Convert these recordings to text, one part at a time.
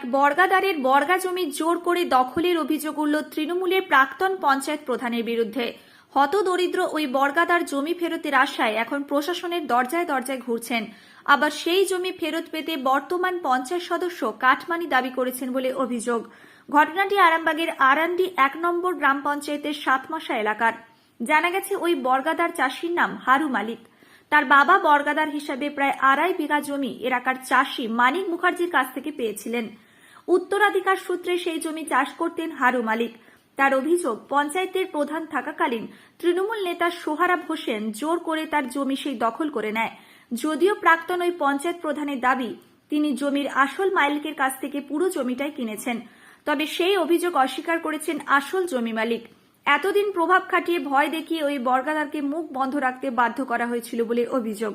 এক বর্গাদারের বর্গা জমি জোর করে দখলের অভিযোগ উঠল তৃণমূলের প্রাক্তন পঞ্চায়েত প্রধানের বিরুদ্ধে। হতদরিদ্র ওই বর্গাদার জমি ফেরতের আশায় এখন প্রশাসনের দরজায় দরজায় ঘুরছেন। আবার সেই জমি ফেরত পেতে বর্তমান পঞ্চায়েত সদস্য কাটমানি দাবি করেছেন বলে অভিযোগ। ঘটনাটি আরামবাগের আরান্ডি এক নম্বর গ্রাম পঞ্চায়েতের সাতমাসা এলাকার। জানা গেছে ওই বর্গাদার চাষির নাম হারু মালিক। তার বাবা বর্গাদার হিসাবে প্রায় আড়াই বিঘা জমি এলাকার চাষি মানিক মুখার্জির কাছ থেকে পেয়েছিলেন। উত্তরাধিকার সূত্রে সেই জমি চাষ করতেন হারু মালিক। তার অভিযোগ, পঞ্চায়েতের প্রধান থাকাকালীন তৃণমূল নেতা সোহারাব হোসেন জোর করে তার জমি সেই দখল করে নেয়। যদিও প্রাক্তন ওই পঞ্চায়েত প্রধানের দাবি, তিনি জমির আসল মালিকের কাছ থেকে পুরো জমিটাই কিনেছেন। তবে সেই অভিযোগ অস্বীকার করেছেন আসল জমি মালিক। এতদিন প্রভাব খাটিয়ে ভয় দেখিয়ে ওই বর্গাদারকে মুখ বন্ধ রাখতে বাধ্য করা হয়েছিল বলে অভিযোগ।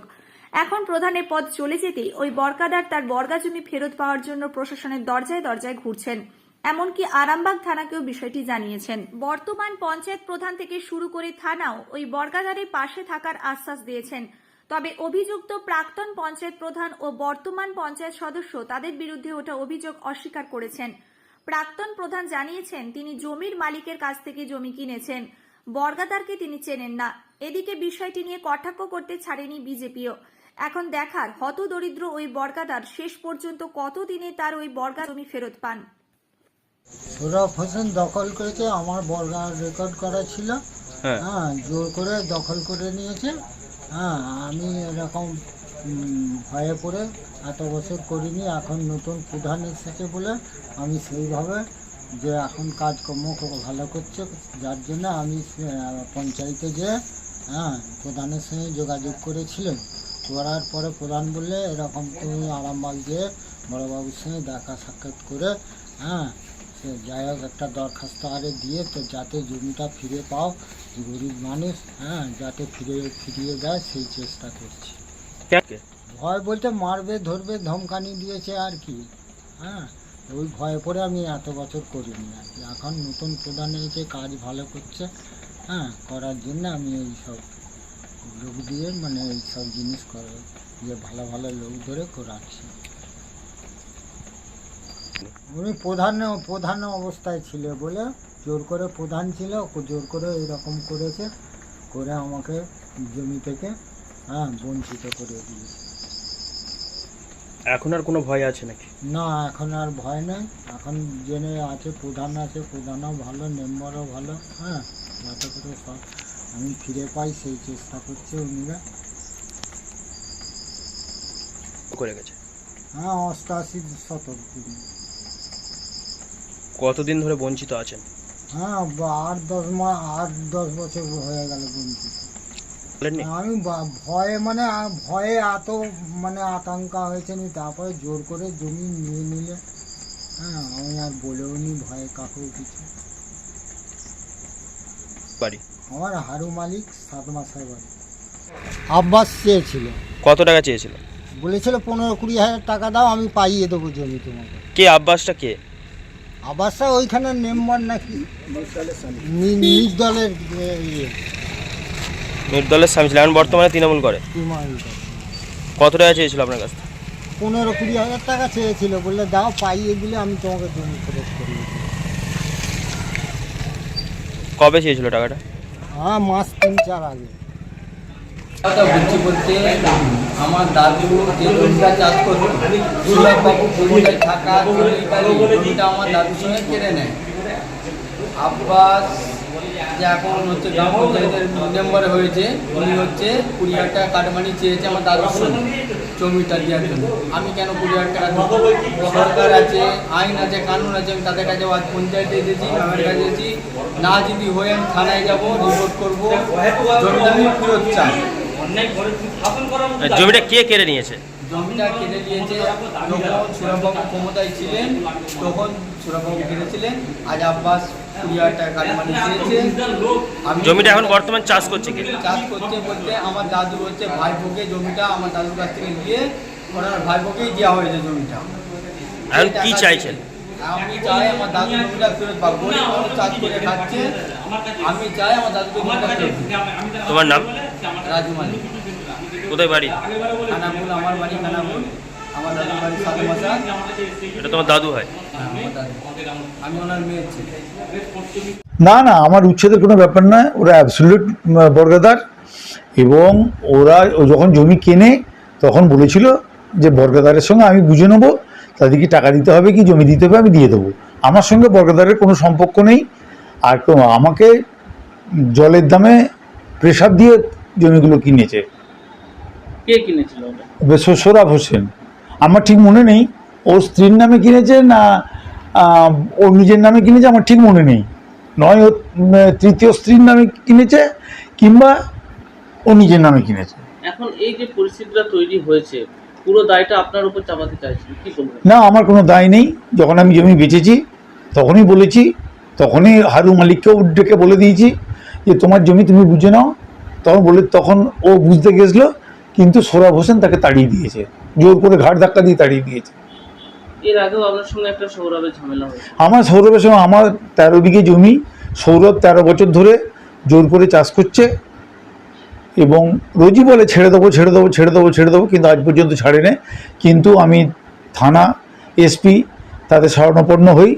এখন প্রধানের পদ চলে যেতেই ওই বর্গাদার তার বর্গা জমি ফেরত পাওয়ার জন্য প্রশাসনের দরজায় দরজায় ঘুরছেন। এমনকি আরামবাগ থানাকেও বিষয়টি জানিয়েছেন। বর্তমান পঞ্চায়েত প্রধান থেকে শুরু করে থানাও ওই বর্গাদারের পাশে থাকার আশ্বাস দিয়েছেন। তবে অভিযুক্ত প্রাক্তন পঞ্চায়েত প্রধান ও বর্তমান পঞ্চায়েত সদস্য তাদের বিরুদ্ধে ওঠা অভিযোগ অস্বীকার করেছেন। প্রাক্তন প্রধান জানিয়েছেন, তিনি জমির মালিকের কাছ থেকে জমি কিনেছেন। বর্গাদারকে তিনি চেনেন না। এদিকে বিষয়টি নিয়ে কটাক্ষ করতে ছাড়েনি বিজেপিও। এখন দেখার হতদরিদ্র ওই বর্গাদার শেষ পর্যন্ত কতদিনে তার ওই বর্গা জমি ফেরত পান? সৌরভ হোসেন দখল করেছে আমার বর্গা রেকর্ড করা ছিল। হ্যাঁ। হ্যাঁ জোর করে দখল করে নিয়েছে। হ্যাঁ আমি এরকম ভয়ে পড়ে এত বছর করিনি এখন নতুন প্রধান এসেছে বলে আমি সেইভাবে যে এখন কাজকর্ম খুব ভালো করছে যার জন্য আমি পঞ্চায়েতে যে হ্যাঁ প্রধানের সঙ্গে যোগাযোগ করেছিলেন করার পরে প্রধান বললে এরকম তুমি আরামবাগ গিয়ে বড়োবাবুর সঙ্গে দেখা সাক্ষাৎ করে হ্যাঁ সে যাই হোক একটা দরখাস্ত আরে দিয়ে তো যাতে জমিটা ফিরে পাও গরিব মানুষ হ্যাঁ যাতে ফিরে ফিরিয়ে দেয় সেই চেষ্টা করছি। ভয় বলতে মারবে ধরবে ধমকানি দিয়েছে আর কি হ্যাঁ ওই ভয়ে পড়ে আমি এত বছর করিনি আর কি। এখন নতুন প্রধান এসে কাজ ভালো করছে হ্যাঁ করার জন্য আমি এই সব লোক দিয়ে মানে এই সব জিনিস করে যে ভালো ভালো লোক ধরে করাচ্ছি উনি প্রধান প্রধান অবস্থায় ছিল বলে জোর করে প্রধান ছিল জোর করে এরকম করেছে করে আমাকে জমি থেকে হ্যাঁ বঞ্চিত করে দিয়েছে। এখন আর কোনো ভয় আছে নাকি? না এখন আর ভয় নেই। এখন জেনে আছে প্রধান আছে প্রধানও ভালো মেম্বারও ভালো হ্যাঁ যাতে করে সব আমি ফিরে পাই সেই চেষ্টা করছে উনিরা করে গেছে? হ্যাঁ অষ্টাশি শতক দিন কতদিন ধরে বঞ্চিত আছেন? হ্যাঁ আট দশ মাস আট দশ বছর হয়ে গেল বঞ্চিত। আমি ভয়ে মানে ভয়ে এত মানে আতঙ্কা হয়েছে নি তারপরে জোর করে জমি নিয়ে নিলে। হ্যাঁ আমি আর বলেও নি ভয়ে কাকেও কিছু। বাড়ি? আমার হারু মালিক সাত মাসের বাড়ি আব্বাস চেয়েছিল। কত টাকা চেয়েছিল? বলেছিল পনেরো কুড়ি হাজার টাকা দাও আমি পাইয়ে দেবো জমি তোমাকে। কে আব্বাসটা কে? আব্বাসটা ওইখানে মেম্বার নাকি? নি- নিজ দলের এ, ইয়ে। নির্দলের স্বামী ছিল এখন বর্তমানে তৃণমূল করে। তৃণমূলটা। কত টাকা চেয়েছিল আপনার কাছ থেকে? পনেরো কুড়ি হাজার টাকা চেয়েছিল বললে দাও পাইয়ে দিলে আমি তোমাকে জমি ফেরত করে দেবো। কবে চেয়েছিল টাকাটা? হ্যাঁ মাস তিন, চার আগে। বলছি বলতে, আমার দাদু যে জমিটা চাষ করতো সুলভবাবু জমিটায় থাকা জমিটা আমার দাদুর সঙ্গে কেড়ে নেয়। আব্বাস যে এখন হচ্ছে গ্রাম পঞ্চায়েতের মেম্বারে হয়েছে, উনি হচ্ছে কুড়ি হাজার টাকা কাটমানি চেয়েছে আমার দাদুর জমিটা দেওয়ার জন্য। আমি কেন কুড়ি হাজার টাকা সরকার আছে, আইন আছে, কানুন আছে, আমি তাদের কাছে আজ পঞ্চায়েতে এসেছি আমার কাছে এসেছি। না যদি হয়ে আমি থানায় যাব রিপোর্ট করব জমিটা আমি ফেরত চাই। জমিটা কে কেড়ে নিয়েছে? জমিটা কেটে দিয়েছে যখন সুরবাবু ক্ষমতায় ছিলেন তখন সুরবাবু কেটেছিলেন আজ আব্বাস কুড়ি হাজার টাকা কাটমানি আমি জমিটা এখন বর্তমান চাষ করছে কে? চাষ করছে বলতে আমার দাদু হচ্ছে ভাইপোকে জমিটা আমার দাদুর কাছ থেকে নিয়ে ওনার ভাইপোকেই দেওয়া হয়েছে জমিটা। এখন কি চাইছেন? আমি চাই আমার দাদু জমিটা ফেরত পাবো গরিব মানুষ চাষ করে খাচ্ছে। আমি চাই আমার দাদুকে জমিটা ফেরত তোমার নাম? রাজু মালিক। কোথায় বাড়ি? খানামুল আমার বাড়ি খানামুল আমার দাদুর বাড়ি সাদা মাসা এটা তোমার দাদু হয়? আমি ওনার মেয়ের ছেলে না না আমার উচ্ছেদের কোনো ব্যাপার নয় ওরা অ্যাবসলিউট বর্গাদার। এবং ওরা ও যখন জমি কেনে তখন বলেছিল যে বর্গাদারের সঙ্গে আমি বুঝে নেব তাদেরকে টাকা দিতে হবে কি জমি দিতে হবে আমি দিয়ে দেবো। আমার সঙ্গে বর্গাদারের কোনো সম্পর্ক নেই। আর তো- আমাকে জলের দামে প্রেশার দিয়ে জমিগুলো কিনেছে। কে কিনেছিল ওটা? হোসেন। আমার ঠিক মনে নেই ওর স্ত্রীর নামে কিনেছে না ওর নিজের নামে কিনেছে আমার ঠিক মনে নেই। নয় ও তৃতীয় স্ত্রীর নামে কিনেছে কিংবা ও নিজের নামে কিনেছে। এখন এই যে পরিস্থিতিটা তৈরি হয়েছে পুরো দায়টা আপনার উপর চাপাতে কি বলবেন? না আমার কোনো দায় নেই। যখন আমি জমি বেচেছি তখনই বলেছি তখনই হারু মালিককেও ডেকে বলে দিয়েছি যে তোমার জমি তুমি বুঝে নাও। তখন বলে তখন ও বুঝতে গেছিল কিন্তু সোরাব হোসেন তাকে তাড়িয়ে দিয়েছে। জোর করে ঘাট ধাক্কা দিয়ে তাড়িয়ে দিয়েছে। এর আগেও আপনার সঙ্গে একটা সৌরভের ঝামেলা হয়েছে। আমার সৌরভের সঙ্গে আমার তেরো বিঘে জমি সৌরভ তেরো বছর ধরে জোর করে চাষ করছে এবং রোজই বলে ছেড়ে দেবো ছেড়ে দেবো ছেড়ে দেবো ছেড়ে দেবো। কিন্তু আজ পর্যন্ত ছাড়ে নেই কিন্তু আমি থানা এসপি তাদের শরণাপন্ন হই।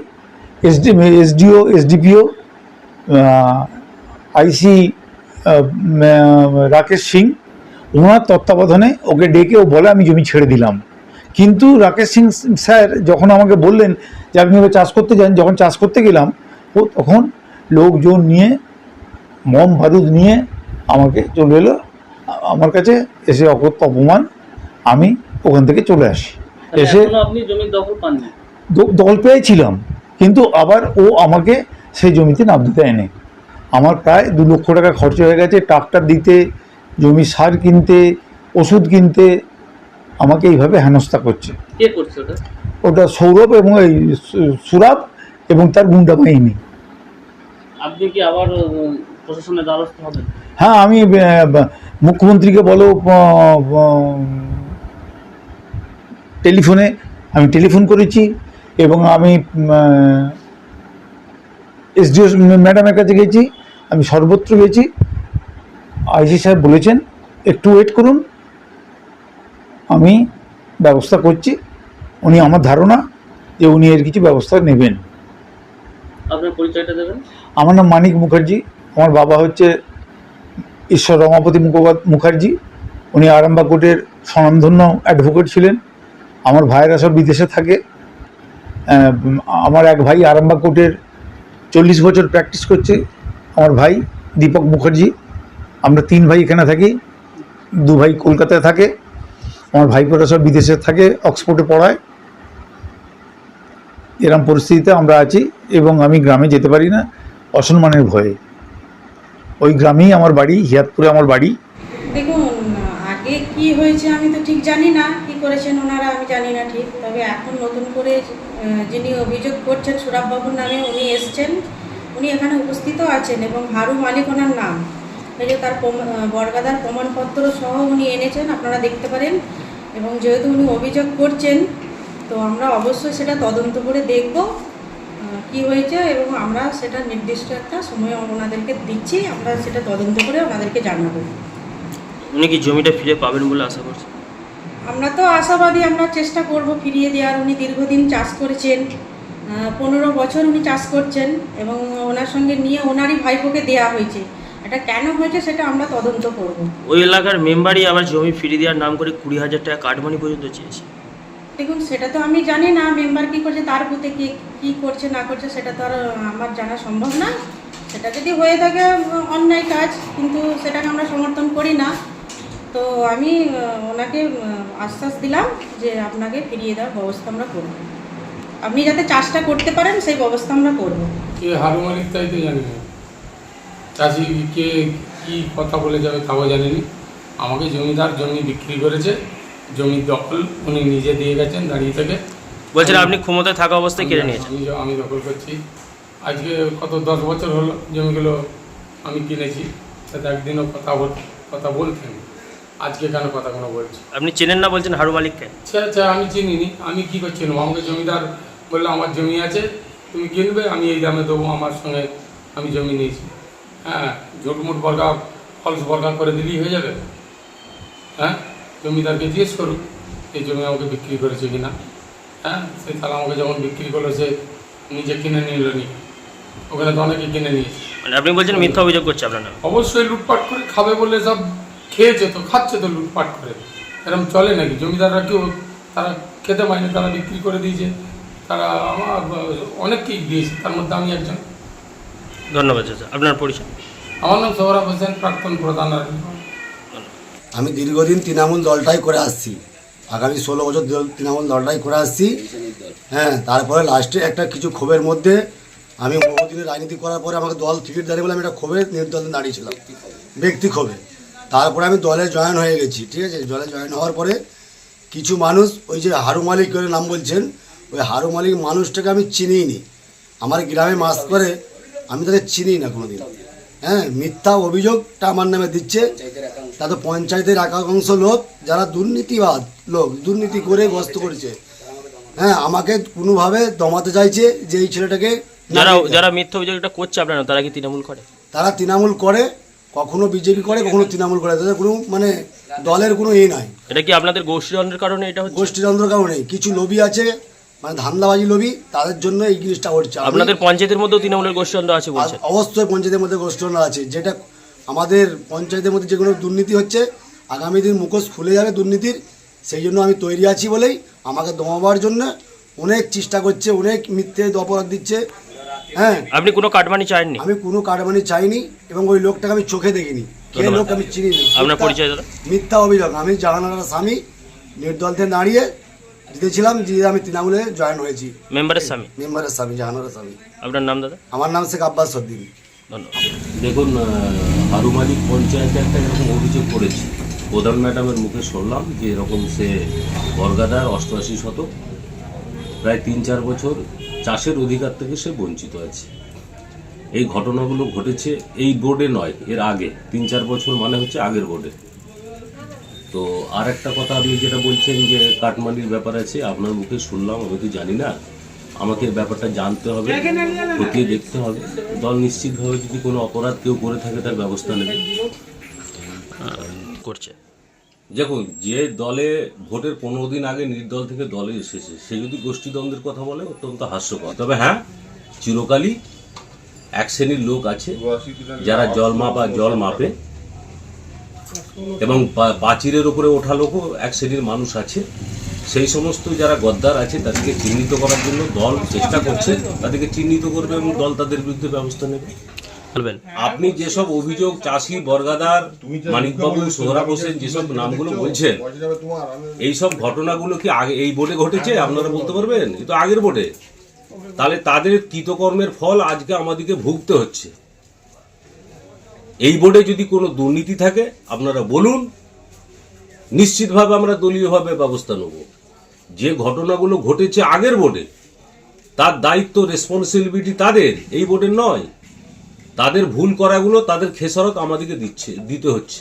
SD SDO SDPO IC Rakesh Singh ওনার তত্ত্বাবধানে ওকে ডেকে ও বলে আমি জমি ছেড়ে দিলাম। কিন্তু রাকেশ সিং স্যার যখন আমাকে বললেন যে আপনি ওকে চাষ করতে যান যখন চাষ করতে গেলাম ও তখন লোকজন নিয়ে মম বারুদ নিয়ে আমাকে চলে এলো। আমার কাছে এসে অকথ্য অপমান আমি ওখান থেকে চলে আসি। এসে দল পেয়েছিলাম কিন্তু আবার ও আমাকে সেই জমিতে নামতে দেয়নি আমার প্রায় দু লক্ষ টাকা খরচ হয়ে গেছে ট্রাক্টর দিতে জমি সার কিনতে ওষুধ কিনতে আমাকে এইভাবে হেনস্থা করছে। ওটা? ওটা সৌরভ এবং এই সুরাব এবং তার গুন্ডা বাহিনী। আপনি কি আবার প্রশাসনের দ্বারস্থ হবেন? হ্যাঁ আমি মুখ্যমন্ত্রীকে বলো টেলিফোনে আমি টেলিফোন করেছি এবং আমি এসডিও ম্যাডামের কাছে গেছি আমি সর্বত্র গেছি। আইসি সাহেব বলেছেন একটু ওয়েট করুন। আমি ব্যবস্থা করছি। উনি আমার ধারণা যে উনি এর কিছু ব্যবস্থা নেবেন। আপনার পরিচয়টা দেবেন? আমার নাম মানিক মুখার্জি। আমার বাবা হচ্ছে ঈশ্বর রমাপতি মুখার্জি। উনি আরামবাগ কোর্টের স্বনামধন্য অ্যাডভোকেট ছিলেন। আমার ভাইয়েরা সব বিদেশে থাকে। আমার এক ভাই আরামবাগ কোর্টের চল্লিশ বছর প্র্যাকটিস করছে। আমার ভাই দীপক মুখার্জি। আমরা তিন ভাই এখানে থাকি, দু ভাই কলকাতায় থাকে, আমার ভাইপোরা সব বিদেশে থাকে, অক্সফোর্ডে পড়ায়। এরম পরিস্থিতিতে আমরা আছি এবং আমি গ্রামে যেতে পারি না, অসম্মানের ভয়ে। ওই গ্রামেই আমার বাড়ি, হিয়াতপুরে আমার বাড়ি। দেখুন, আগে কি হয়েছে আমি তো ঠিক জানি না, কি করেছেন ওনারা আমি জানি না ঠিক। তবে এখন নতুন করে যিনি অভিযোগ করছেন সুরাববাবুর নামে উনি এসছেন, উনি এখানে উপস্থিত আছেন এবং হারু মালিক ওনার নাম। এই যে তার বর্গাদার প্রমাণপত্র সহ উনি এনেছেন আপনারা দেখতে পারেন। এবং যেহেতু উনি অভিযোগ করছেন তো আমরা অবশ্যই সেটা তদন্ত করে দেখব কি হয়েছে এবং আমরা সেটা নির্দিষ্ট একটা সময় ওনাদেরকে দিচ্ছি আমরা সেটা তদন্ত করে ওনাদেরকে জানাব। উনি কি জমিটা ফিরে পাবেন বলে আশা করছেন? আমরা তো আশাবাদী আমরা চেষ্টা করব ফিরিয়ে দেওয়ার। উনি দীর্ঘদিন চাষ করেছেন পনেরো বছর উনি চাষ করছেন এবং ওনার সঙ্গে নিয়ে ওনারই ভাইপোকে দেয়া হয়েছে। এটা কেন হয়েছে সেটা আমরা তদন্ত করব। ওই এলাকার মেম্বারই আবার জমি ফিরিয়ে দেওয়ার নাম করে কুড়ি হাজার টাকা কাটমানি পর্যন্ত চেয়েছে। দেখুন সেটা তো আমি জানি না মেম্বার কি করছে তার বুথে কি কি করছে না করছে সেটা তো আর আমার জানা সম্ভব না। সেটা যদি হয়ে থাকে অন্যায় কাজ কিন্তু সেটাকে আমরা সমর্থন করি না। তো আমি ওনাকে আশ্বাস দিলাম যে আপনাকে ফিরিয়ে দেওয়ার ব্যবস্থা আমরা করব। আপনি যাতে চাষটা করতে পারেন সেই ব্যবস্থা আমরা করব। কে হারু তাই তো জানি না। চাষি কে কি কথা বলে যাবে তাও জানিনি। আমাকে জমিদার জমি বিক্রি করেছে জমির দখল উনি নিজে দিয়ে গেছেন দাঁড়িয়ে থেকে। বলছেন আপনি ক্ষমতায় থাকা অবস্থায় কেড়ে নিয়েছেন। আমি আমি দখল করছি। আজকে কত দশ বছর হলো জমিগুলো আমি কিনেছি সাথে একদিনও কথা বল কথা বলতেন। আজকে কেন কথা কোনো বলছি? আপনি চেনেন না বলছেন হারু মালিককে? আচ্ছা আচ্ছা আমি চিনিনি। আমি কী করছিলাম আমাকে জমিদার বলল আমার জমি আছে তুমি কিনবে আমি এই দামে দেবো আমার সঙ্গে আমি জমি নিয়েছি। হ্যাঁ ঝুটমুট বর্গা ফলস বর্গা করে দিলেই হয়ে যাবে। হ্যাঁ জমিদারকে জিজ্ঞেস করুক এই জমি আমাকে বিক্রি করেছে কিনা। হ্যাঁ সে তাহলে আমাকে যখন বিক্রি করল সে নিজে কিনে নিল নি। ওখানে তো অনেকে কিনে নিয়েছে। মানে আপনি বলছেন মিথ্যা অভিযোগ করছে আপনার। অবশ্যই লুটপাট করে খাবে বলে সব খেয়েছে তো খাচ্ছে তো লুটপাট করে। এরকম চলে নাকি? জমিদাররা কেউ তারা খেতে পায়নি তারা বিক্রি করে দিয়েছে। তারা আমার অনেককেই দিয়েছে তার মধ্যে আমি একজন। ধন্যবাদ চাচা। আপনার পরিচয়? আমার নাম সোহরাব হোসেন প্রাক্তন প্রধান আমি দীর্ঘদিন তৃণমূল দলটাই করে আসছি। আগামী ষোলো বছর তৃণমূল দলটাই করে আসছি। হ্যাঁ তারপরে লাস্টে একটা কিছু ক্ষোভের মধ্যে আমি বহুদিনের রাজনীতি করার পরে আমাকে দল টিকিট দাঁড়িয়ে বলে আমি একটা ক্ষোভে নির্দলে দাঁড়িয়েছিলাম। ব্যক্তি ক্ষোভে। তারপরে আমি দলে জয়েন হয়ে গেছি ঠিক আছে? দলে জয়েন হওয়ার পরে কিছু মানুষ ওই যে হারু মালিক করে নাম বলছেন ওই হারু মালিক মানুষটাকে আমি চিনিই নি আমার গ্রামে মাস করে আমি তাদের চিনি না কোনোদিন। হ্যাঁ মিথ্যা অভিযোগটা আমার নামে দিচ্ছে। তাতে পঞ্চায়েতের একাংশ লোক যারা দুর্নীতিবাদ লোক দুর্নীতি করে গ্রস্ত করেছে। হ্যাঁ আমাকে কোনোভাবে দমাতে চাইছে যে এই ছেলেটাকে যারা যারা মিথ্যা অভিযোগটা করছে আপনার তারা কি তৃণমূল করে? তারা তৃণমূল করে কখনো বিজেপি করে কখনো তৃণমূল করে। তাদের কোনো মানে দলের কোনো ইয়ে নাই। এটা কি আপনাদের গোষ্ঠীদ্বন্দ্বের কারণে এটা গোষ্ঠীতন্ত্র কারণে। কিছু লবি আছে মানে ধান্দাবাজি লবি তাদের জন্য এই জিনিসটা হচ্ছে। আমি- আপনাদের পঞ্চায়েতের মধ্যেও তৃণমূলের গোষ্ঠীদ্বন্দ্ব আছে বলছেন। অবশ্যই পঞ্চায়েতের মধ্যে গোষ্ঠীদ্বন্দ্ব আছে। যেটা আমাদের পঞ্চায়েতের মধ্যে যে কোনো দুর্নীতি হচ্ছে আগামী দিন মুখোশ খুলে যাবে দুর্নীতির সেই জন্য আমি তৈরি আছি বলেই আমাকে দমাবার জন্য অনেক চেষ্টা করছে অনেক মিথ্যে অপরাধ দিচ্ছে। হ্যাঁ। আপনি কোনো কাটমানি চাননি আমি কোনো কাটমানি চাইনি এবং ওই লোকটাকে আমি চোখে দেখিনি। কে লোক আমি চিনি না। আপনার মিথ্যা- পরিচয়? মিথ্যা অভিযোগ। আমি জাহানারা স্বামী নির্দল থেকে দাঁড়িয়ে জিতেছিলাম জিতে আমি তৃণমূলে জয়েন হয়েছি। মেম্বারের স্বামী? মেম্বারের স্বামী জাহানারা স্বামী। আপনার নাম দাদা? আমার নাম শেখ আব্বাস সদ্দিন ধন্যবাদ। দেখুন আহ, হারু মালিক পঞ্চায়েতে একটা এরকম অভিযোগ করেছে। প্রধান ম্যাডামের মুখে শুনলাম যে এরকম সে বর্গাদার অষ্টআশি শতক। প্রায় তিন চার বছর চাষের অধিকার থেকে সে বঞ্চিত আছে। এই ঘটনাগুলো ঘটেছে এই বোর্ডে নয় এর আগে। তিন চার বছর মানে হচ্ছে আগের বোর্ডে। তো আর একটা কথা আপনি যেটা বলছেন যে কাটমানির ব্যাপার আছে আপনার মুখে শুনলাম আমি তো জানি না। আমাকে ব্যাপারটা জানতে হবে খতিয়ে দেখতে হবে। দল নিশ্চিতভাবে যদি কোনো অপরাধ কেউ করে থাকে তার ব্যবস্থা নেবে। করছে। দেখুন যে দলে ভোটের পনেরো দিন আগে নির্দল থেকে দলে এসেছে সে যদি গোষ্ঠীদ্বন্দ্বের কথা বলে অত্যন্ত হাস্যকর। তবে হ্যাঁ চিরকালই এক শ্রেণির লোক আছে যারা জল মাপা জল মাপে এবং পাঁচিরের উপরে ওঠা লোকও এক শ্রেণির মানুষ আছে। সেই সমস্ত যারা গদ্দার আছে তাদেরকে চিহ্নিত করার জন্য দল চেষ্টা করছে। তাদেরকে চিহ্নিত করবে এবং দল তাদের বিরুদ্ধে ব্যবস্থা নেবে। আপনি যেসব অভিযোগ চাষি বর্গাদার মানিকবাবু সোহরাব হোসেন যেসব নামগুলো বলছেন এইসব ঘটনাগুলো কি আগে এই বোর্ডে ঘটেছে? আপনারা বলতে পারবেন? এ তো আগের বোর্ডে। তাহলে তাদের কৃতকর্মের ফল আজকে আমাদেরকে ভুগতে হচ্ছে। এই বোর্ডে যদি কোনো দুর্নীতি থাকে আপনারা বলুন। নিশ্চিতভাবে আমরা দলীয়ভাবে ব্যবস্থা নেব। যে ঘটনাগুলো ঘটেছে আগের বোর্ডে তার দায়িত্ব রেসপন্সিবিলিটি তাদের এই বোর্ডের নয়। তাদের ভুল করাগুলো তাদের খেসারত আমাদেরকে দিচ্ছে দিতে হচ্ছে।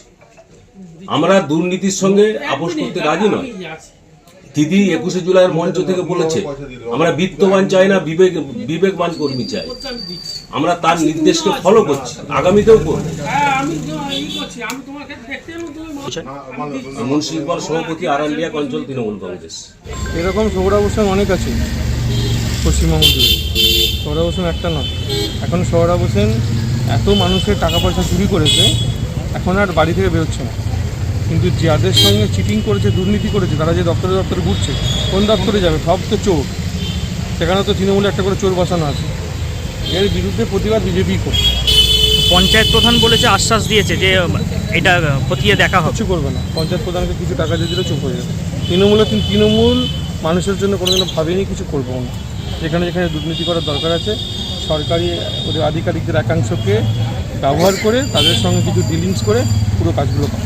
আমরা দুর্নীতির সঙ্গে আপোষ করতে রাজি নয়। দিদি একুশে জুলাইয়ের মঞ্চ থেকে বলেছে, আমরা বিত্তবান চাই না, বিবেক, বিবেকবান কর্মী চাই। আমরা তার নির্দেশকে ফলো করছি। আগামীতেও করব। মুন্সি ইকবাল সভাপতি আরামবিয়া অঞ্চল তৃণমূল কংগ্রেস। এরকম সৌরভ হোসেন অনেক আছে, পশ্চিমবঙ্গ জুড়ে। হোসেন একটা নয়। এখন সৌরভ হোসেন এত মানুষের টাকা পয়সা চুরি করেছে, এখন আর বাড়ি থেকে বেরোচ্ছে না। কিন্তু যাদের সঙ্গে চিটিং করেছে দুর্নীতি করেছে তারা যে দপ্তরে দপ্তরে ঘুরছে কোন দপ্তরে যাবে? সব তো চোর। সেখানে তো তৃণমূলে একটা করে চোর বসানো আছে। এর বিরুদ্ধে প্রতিবাদ বিজেপি করছে। পঞ্চায়েত প্রধান বলেছে আশ্বাস দিয়েছে যে এটা খতিয়ে দেখা হবে। কিছু করবে না। পঞ্চায়েত প্রধানকে কিছু টাকা দিয়ে দিলে চুপ হয়ে যাবে। তৃণমূলে কিন্তু তৃণমূল মানুষের জন্য কোনো কোনোদিনও ভাবেনি কিছু করব না। যেখানে যেখানে দুর্নীতি করার দরকার আছে সরকারি ওদের আধিকারিকদের একাংশকে ব্যবহার করে তাদের সঙ্গে কিছু ডিলিংস করে পুরো কাজগুলো করে।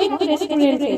অনেক রেস্টুরেন্টে।